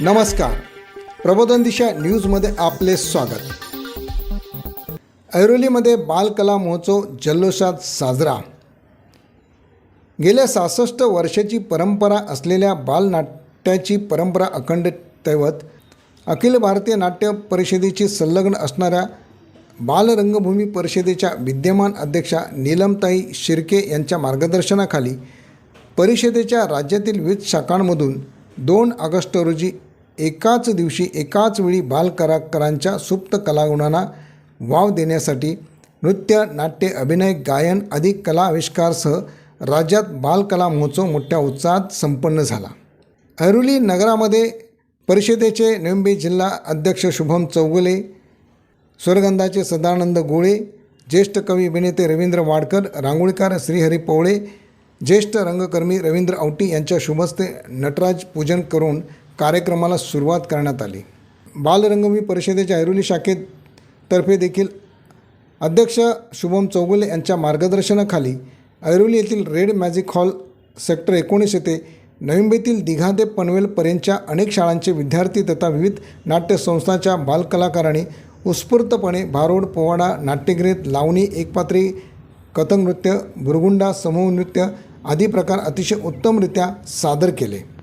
नमस्कार. प्रबोधन दिशा न्यूजमध्ये आपले स्वागत. ऐरोलीमध्ये बालकला महोत्सव जल्लोषात साजरा. गेल्या सहासष्ट वर्षाची परंपरा असलेल्या बालनाट्याची परंपरा अखंड तैवत अखिल भारतीय नाट्य परिषदेची संलग्न असणाऱ्या बालरंगभूमी परिषदेच्या विद्यमान अध्यक्षा नीलमताई शिर्के यांच्या मार्गदर्शनाखाली परिषदेच्या राज्यातील विविध शाखांमधून दोन ऑगस्ट रोजी एकाच दिवशी एकाच वेळी बालकलाकारांच्या सुप्त कलागुणांना वाव देण्यासाठी नृत्य नाट्य अभिनय गायन आदी कला आविष्कारसह राज्यात बालकला महोत्सव मोठ्या उत्साहात संपन्न झाला. ऐरोली नगरामध्ये परिषदेचे निंबे जिल्हा अध्यक्ष शुभम चौगुले स्वरगंधाचे सदानंद गोळे ज्येष्ठ कवी अभिनेते रवींद्र वाडकर रांगोळीकार श्रीहरी पवळे ज्येष्ठ रंगकर्मी रवींद्र औटी यांच्या शुभस्ते नटराज पूजन करून कार्यक्रमाला सुरुवात करण्यात आली. बालरंगभूमी परिषदेच्या ऐरोली शाखेतर्फे देखील अध्यक्ष शुभम चौगुले यांच्या मार्गदर्शनाखाली ऐरोली येथील रेड मॅजिक हॉल सेक्टर एकोणीस येथे नवी दिघा ते पनवेलपर्यंतच्या अनेक शाळांचे विद्यार्थी तथा विविध नाट्यसंस्थांच्या बालकलाकारांनी उत्स्फूर्तपणे भारोड पोवाडा नाट्यगीत लावणी एकपात्री कथक नृत्य बुरगुंडा समूह नृत्य आदी प्रकार अतिशय उत्तमरित्या सादर केले.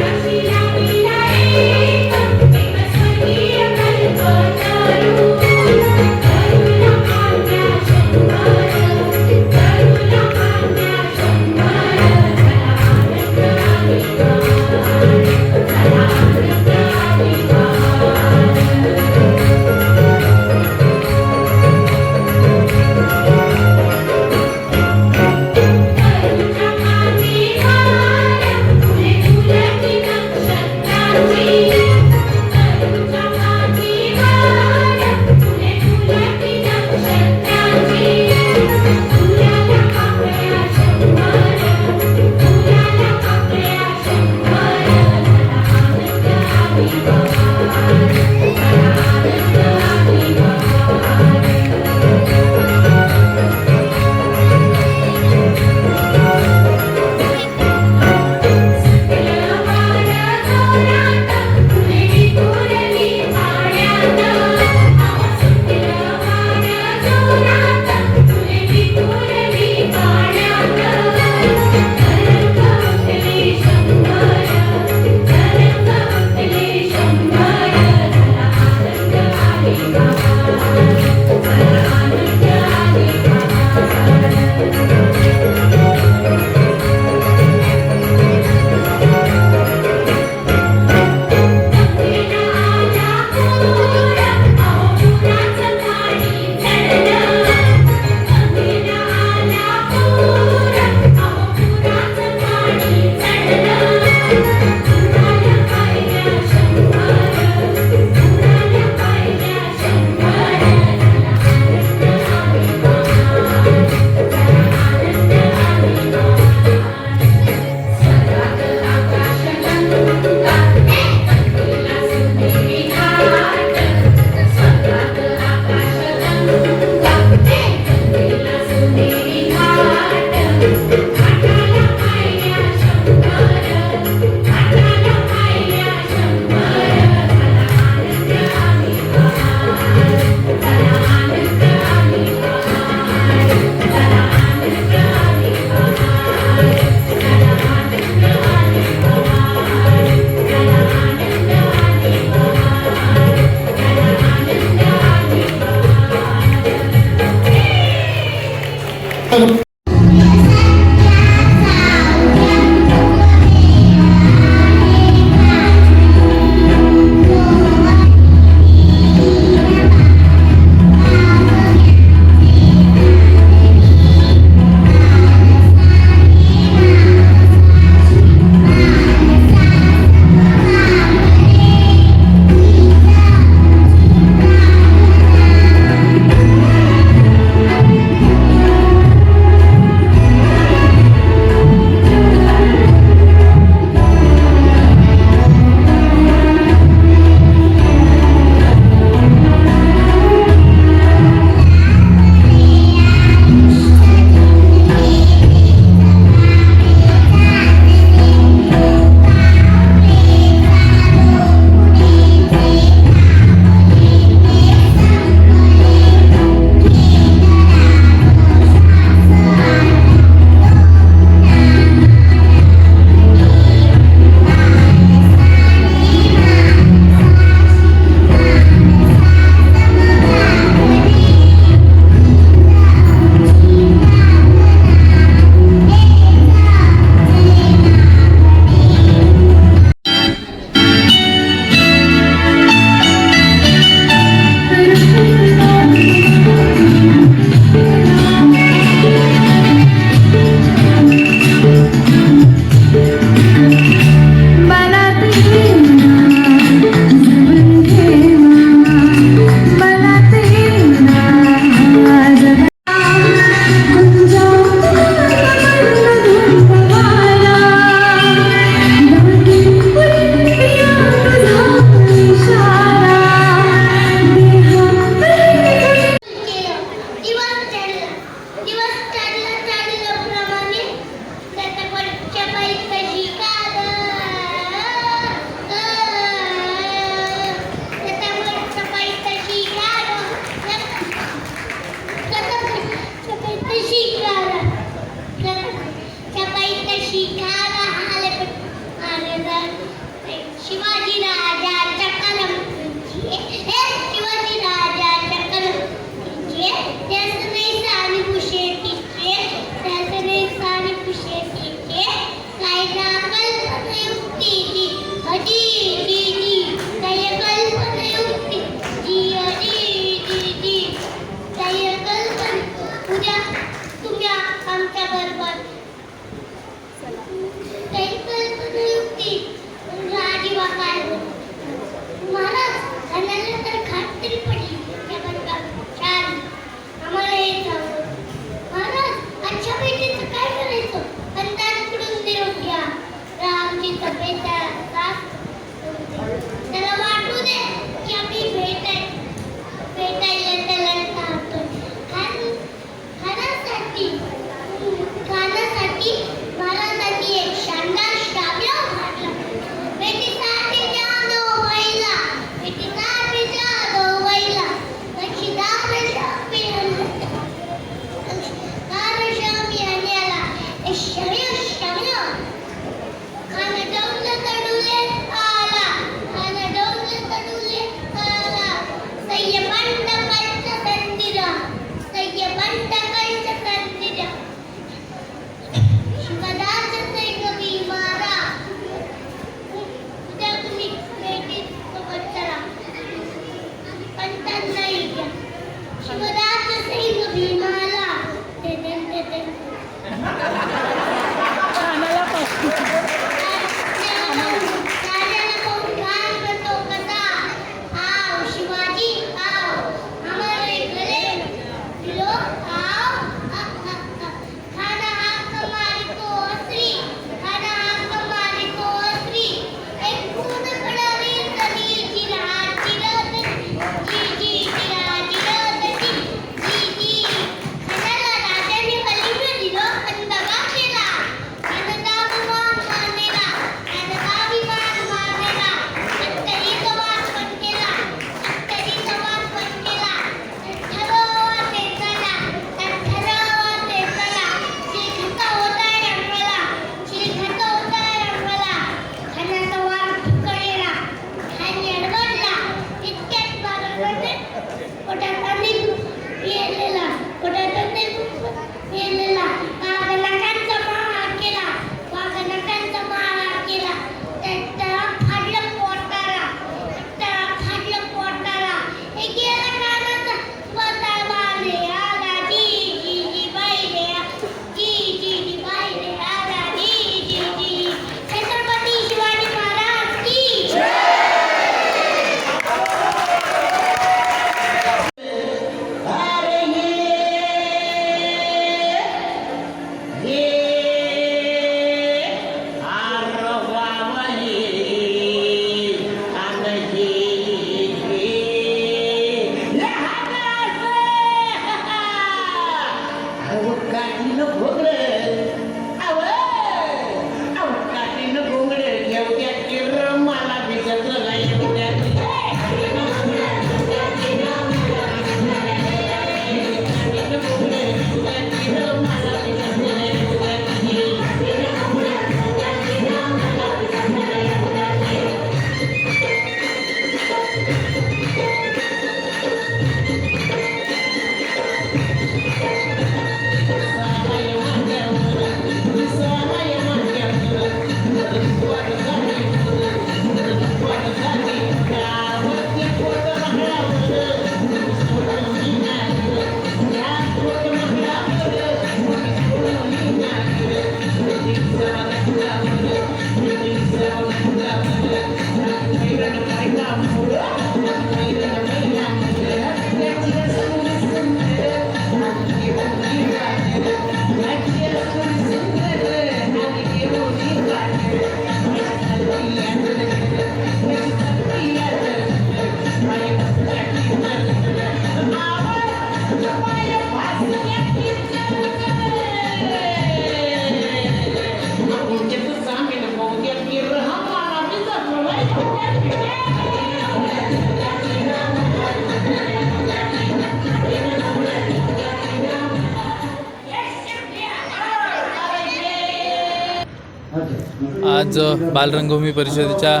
आज बालरंगभूमी परिषदेच्या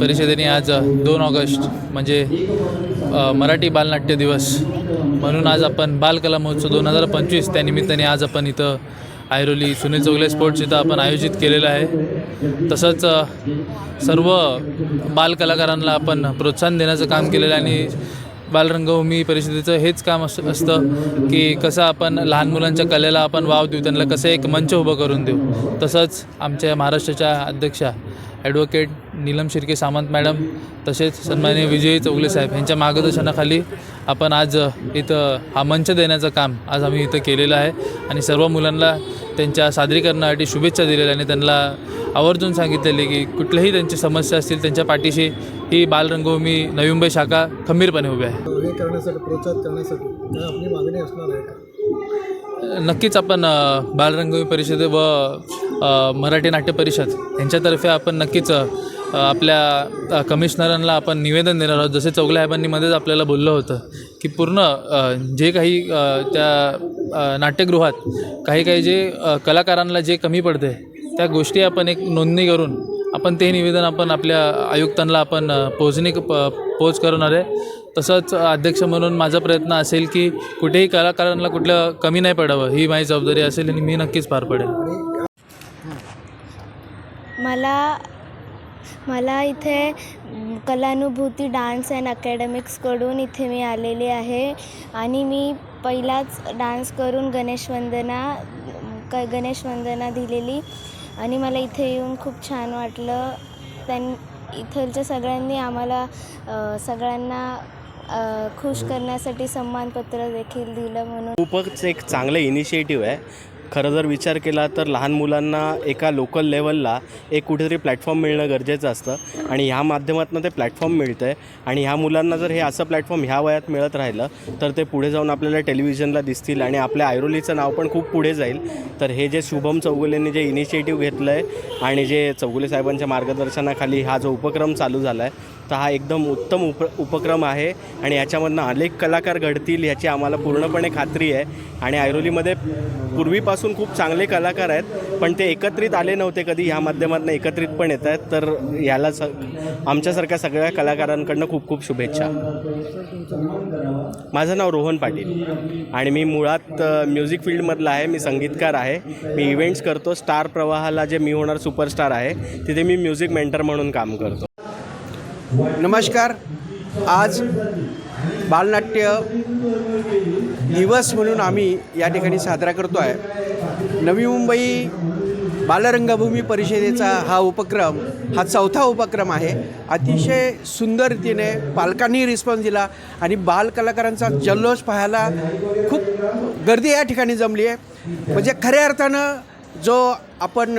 परिषदेने आज दोन ऑगस्ट म्हणजे मराठी बालनाट्य दिवस. म्हणून आज आपण बालकला महोत्सव दोन हजार पंचवीस त्यानिमित्ताने आज आपण इथं ऐरोली सुनील चौगले स्पोर्ट्स इथं आपण आयोजित केलेलं आहे. तसंच सर्व बालकलाकारांना आपण प्रोत्साहन देण्याचं काम केलेलं आहे आणि बालरंगभूमी परिषदेचं हेच काम अस असतं की कसं आपण लहान मुलांच्या कलेला आपण वाव देऊ त्यांना कसं एक मंच उभं करून देऊ. तसंच आमच्या महाराष्ट्राच्या अध्यक्षा ॲडव्होकेट नीलम शिर्के सामंत मॅडम तसेच सन्माननीय विजयी चौगले साहेब यांच्या मार्गदर्शनाखाली आपण आज इथं हा मंच देण्याचं काम आज आम्ही इथं केलेलं आहे. आणि सर्व मुलांना त्यांच्या सादरीकरणासाठी शुभेच्छा दिलेल्या आणि त्यांना आवर्जून सांगितलेले की कुठल्याही त्यांची समस्या असतील त्यांच्या पाठीशी ही बालरंगभूमी नवी मुंबई शाखा खंबीरपणे उभी आहे. हे करण्यासाठी प्रोत्साहित करण्यासाठी काय आपली मागणी असणार आहे नक्कीच आपण बालरंगभूमी परिषद व मराठी नाट्य परिषद यांच्यातर्फे आपण नक्कीच आपल्या कमिशनरांना आपण निवेदन देणार आहोत. जसे चौगले साहेबांनी मध्येच आपल्याला बोललं होतं की पूर्ण जे काही त्या नाट्यगृहात काही काही जे कलाकारांना जे कमी पडते त्या गोष्टी आपण एक नोंदणी करून आपण ते निवेदन आपण आपल्या आयुक्तांना आपण पोचणी पोचणे प पोच करणार आहे. तसंच अध्यक्ष म्हणून माझा प्रयत्न असेल की कुठेही कलाकारांना कुठलं कमी नाही पडावं ही माझी जबाबदारी असेल आणि मी नक्कीच पार पडेल. मला मला इथे कलानुभूती डान्स अँड अकॅडमिक्सकडून इथे मी आलेली आहे. आणि मी पहिलाच डान्स करून गणेश वंदना क गणेश वंदना दिलेली. आणि मला इथे येऊन खूप छान वाटलं. त्यां इथलच्या सगळ्यांनी आम्हाला सगळ्यांना खुश करण्यासाठी सन्मानपत्र देखील दिलं म्हणून. खूपच एक चांगलं इनिशिएटिव्ह आहे. खरं जर विचार केला तर लहान मुलांना एका लोकल लेवलला एक कुठेतरी प्लॅटफॉर्म मिळणं गरजेचं असतं. आणि ह्या माध्यमातून ते प्लॅटफॉर्म मिळतं आहे आणि ह्या मुलांना जर हे असं प्लॅटफॉर्म ह्या वयात मिळत राहिलं तर ते पुढे जाऊन आपल्याला टेलिव्हिजनला दिसतील आणि आपल्या आयरोलीचं नाव पण खूप पुढे जाईल. तर हे जे शुभम चौगुलेंनी जे इनिशिएटिव्ह घेतलं आहे आणि जे चौगुले साहेबांच्या मार्गदर्शनाखाली हा जो उपक्रम चालू झाला आहे तर हा एकदम उत्तम उप उपक्रम आहे आणि याच्यामधनं अनेक कलाकार घडतील याची आम्हाला पूर्णपणे खात्री आहे. आणि ऐरोलीमध्ये पूर्वीपासून खूप चांगले कलाकार आहेत पण ते एकत्रित आले नव्हते कधी. ह्या माध्यमातून एकत्रित पण येत आहेत. तर याला स आमच्यासारख्या सगळ्या कलाकारांकडनं खूप खूप शुभेच्छा. माझं नाव रोहन पाटील आणि मी मुळात म्युझिक फील्डमधला आहे. मी संगीतकार आहे. मी इव्हेंट्स करतो. स्टार प्रवाहाला जे मी होणार सुपरस्टार आहे तिथे मी म्युझिक मेंटर म्हणून काम करतो. नमस्कार. आज बालनाट्य दिवस म्हणून आम्ही या ठिकाणी साजरा करतो आहे नवी मुंबई बालरंगभूमी परिषदेचा हा उपक्रम हा चौथा उपक्रम आहे. अतिशय सुंदर रीतीने पालकांनी रिस्पॉन्स दिला आणि बालकलाकारांचा जल्लोष पाहायला खूप गर्दी या ठिकाणी जमली आहे. म्हणजे खऱ्या अर्थानं जो आपण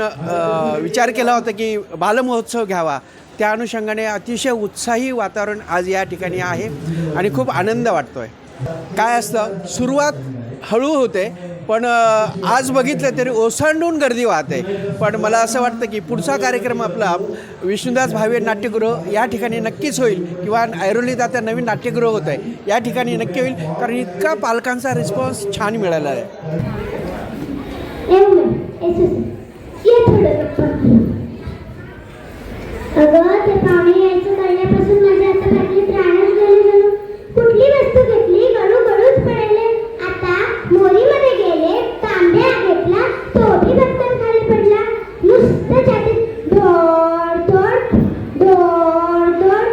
विचार केला होता की बालमहोत्सव घ्यावा त्या अनुषंगाने अतिशय उत्साही वातावरण आज या ठिकाणी आहे आणि खूप आनंद वाटतो आहे काय असतं सुरुवात हळू होते पण आज बघितलं तरी ओसांडून गर्दी वाहते. पण मला असं वाटतं की पुढचा कार्यक्रम आपला विष्णुदास भावे नाट्यगृह या ठिकाणी नक्कीच होईल किंवा ऐरोलीत आता नवीन नाट्यगृह होत आहे या ठिकाणी नक्की होईल कारण इतका पालकांचा रिस्पॉन्स छान मिळाला आहे. एवढं येसूस ये थोडं गप्पा अगं ते पाहुणे यायचं कळल्यापासून माझ्या आता पाटली प्राणच गेले जणू कुठली वस्तू घेतली गळू गळूच पडले आता मोरीमध्ये गेले तांब्या घेतला तो बी धक्कन खाली पडला नुसतं छातीत दोड दोड दोड दोड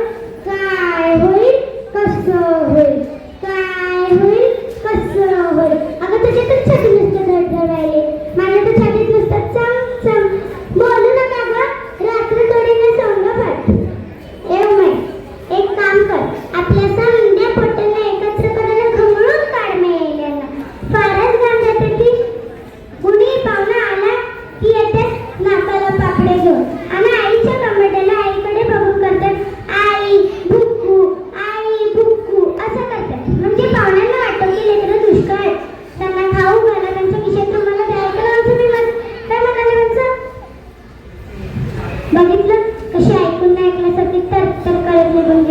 काय होईल कसं होईल काय होईल कसं होईल अगं तुझ्या तर छाती नुसतं धडधड राहिले माझ्या तर छातीत नुसतं चम चम बोलू नका गं रात्र थोडीने सोंग पड एव माय एक काम कर आपल्या समध्या पोटाला एकत्र करायला घमळून काढ मेल्याला फारच घाम जाते ती कुणी पाहुणा आला की येतात नाकाला पापडे घेऊन आणि आईच्या कमरेला आईकडे बघून करतात आई भुक्कू आई भुक्कू असं करतात म्हणजे पाहुण्यांना वाटतं की लेकरं दुष्काळ आहेत त्यांना खाऊ घाला त्यांच्या खिशात तुम्हाला द्यायचं लावायचं मी मग काय म्हणाले त्यांचं बघितलं कशी ऐकून नाही ऐकल्यासारखी तर तर कळत निघून गेली.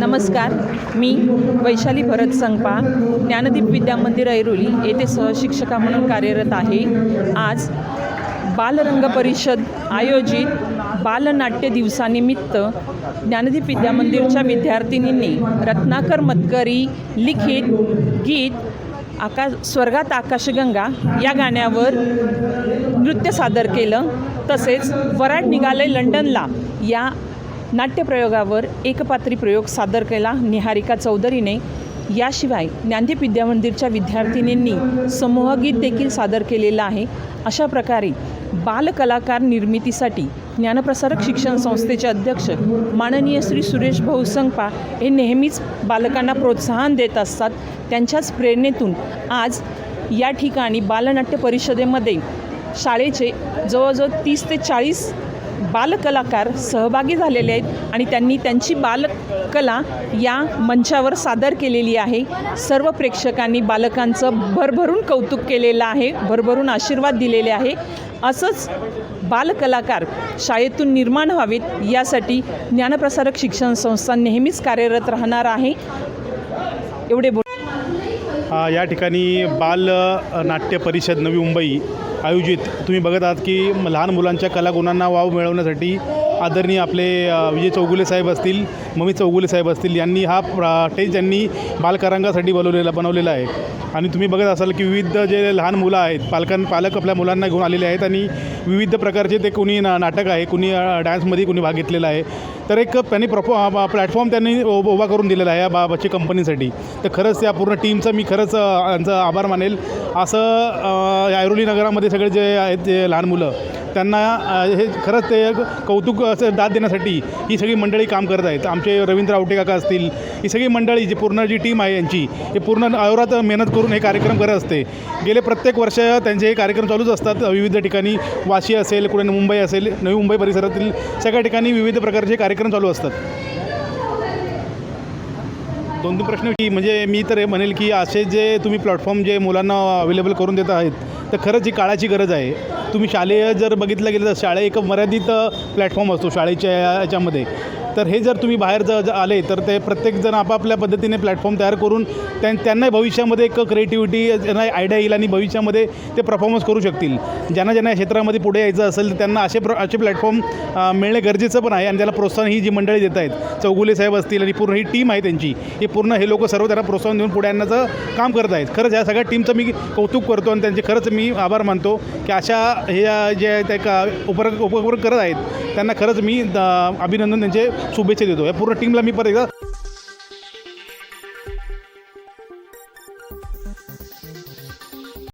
नमस्कार मी वैशाली भरत संगपा ज्ञानदीप विद्या मंदिर ऐरोली येथे सहशिक्षिका म्हणून कार्यरत आहे. आज बालरंग परिषद आयोजित बालनाट्य दिवसानिमित्त ज्ञानदीप विद्या मंदिरच्या विद्यार्थिनींनी रत्नाकर मतकरी लिखित गीत आकाश स्वर्गात आकाशगंगा या गाण्यावर नृत्य सादर केलं. तसेच वराड निघाले लंडनला या नाट्यप्रयोगावर एकपात्री प्रयोग सादर केला निहारिका चौधरीने. याशिवाय ज्ञानदीप विद्यामंदिरच्या विद्यार्थिनींनी समूहगीत देखील सादर केलेलं आहे. अशा प्रकारे बालकलाकार निर्मितीसाठी ज्ञानप्रसारक शिक्षण संस्थेचे अध्यक्ष माननीय श्री सुरेश भाऊ संगपा हे नेहमीच बालकांना प्रोत्साहन देत असतात. त्यांच्याच प्रेरणेतून आज या ठिकाणी बालनाट्य परिषदेमध्ये शाळेचे जवळजवळ तीस ते चाळीस बालकलाकार सहभागी झालेले आहेत आणि त्यांनी त्यांची बालकला या मंचावर सादर केलेली आहे. सर्व प्रेक्षकांनी बालकांचं भरभरून कौतुक केलेलं आहे भरभरून आशीर्वाद दिलेले आहे. असंच बालकलाकार शाळेतून निर्माण व्हावेत यासाठी ज्ञानप्रसारक शिक्षण संस्था नेहमीच कार्यरत राहणार आहे. एवढे बोल या ठिकाणी बाल नाट्य परिषद नवी मुंबई आयोजित. तुम्ही बघत आहात की लहान मुलांच्या कलागुणांना वाव मिळवण्यासाठी आदरणीय आपले विजय चौगुले साहेब असतील ममी चौगुले साहेब असतील यांनी हा प्र- स्टेज त्यांनी बालकारांगासाठी बनवलेला बनवलेला आहे. आणि तुम्ही बघत असाल की विविध जे लहान मुलं आहेत पालकां पालक आपल्या मुलांना घेऊन आलेले आहेत आणि विविध प्रकारचे ते कुणी ना नाटक आहे कुणी डान्समध्ये कुणी भाग घेतलेला आहे. तर एक त्यांनी प्रफॉ प्लॅटफॉर्म त्यांनी उभा करून दिलेला आहे या बाबाची कंपनीसाठी. तर खरंच या पूर्ण टीमचा मी खरंच यांचं यांचा आभार मानेल. असं ऐरोली नगरामध्ये सगळे जे आहेत जे लहान मुलं त्यांना हे खरंच ते एक कौतुक असं दाद देण्यासाठी ही सगळी मंडळी काम करत आहेत. आमचे रवींद्र आवटे काका असतील ही सगळी मंडळी जी पूर्ण जी टीम आहे यांची हे पूर्ण अवरात मेहनत करून हे कार्यक्रम करत असते. गेले प्रत्येक वर्ष त्यांचे हे कार्यक्रम चालूच असतात. विविध ठिकाणी वाशी असेल कुठे मुंबई असेल नवी मुंबई परिसरातील सगळ्या ठिकाणी विविध प्रकारचे कार्यक्रम चालू असतात. दोन तीन प्रश्न की म्हणजे मी तर हे म्हणेल की असे जे तुम्ही प्लॅटफॉर्म जे मुलांना अवेलेबल करून देत आहेत तर खरंच ही काळाची गरज आहे तुम्ही शालेय जर बघितलं गेलं तर शाळा एक मर्यादित प्लॅटफॉर्म असतो शाळेच्या याच्यामध्ये. तर हे जर तुम्ही बाहेर ज आले तर ते प्रत्येकजण आपापल्या पद्धतीने प्लॅटफॉर्म तयार करून त्यां त्यांना भविष्यामध्ये एक क्रिएटिव्हिटी त्यांना आयडिया येईल आणि भविष्यामध्ये ते परफॉर्मन्स करू शकतील. ज्यांना ज्यांना या क्षेत्रामध्ये पुढे यायचं असेल तर त्यांना असे प्र असे प्लॅटफॉर्म मिळणे गरजेचं पण आहे आणि त्याला प्रोत्साहन ही जी मंडळी देत आहेत चौगुले साहेब असतील आणि पूर्ण ही टीम आहे त्यांची ही पूर्ण हे लोक सर्व त्यांना प्रोत्साहन देऊन पुढे आणण्याचं काम करत आहेत. खरंच या सगळ्या टीमचं मी कौतुक करतो आणि त्यांचे खरंच मी आभार मानतो की अशा हे जे त्या एक उपर उपक्रम करत आहेत. त्यांना खरंच मी द- अभिनंदन त्यांचे शुभेच्छा देतो. या पूर्ण टीमला मी परत एकदा